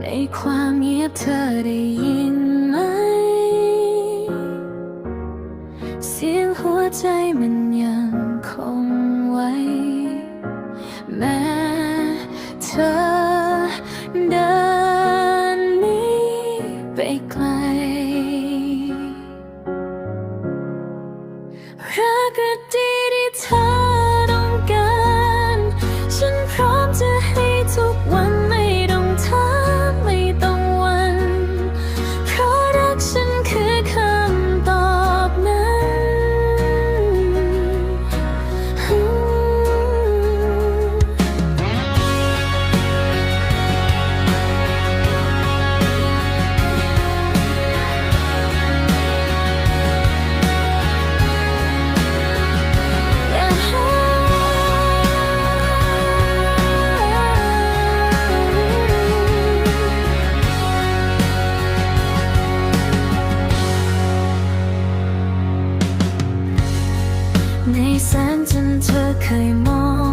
ในความเงียบเธอได้ยินไหม เสียงหัวใจมันยังคงไว้ แม้เธอเดินนี้ไปไกล ในแสงจันเธอเคยมอง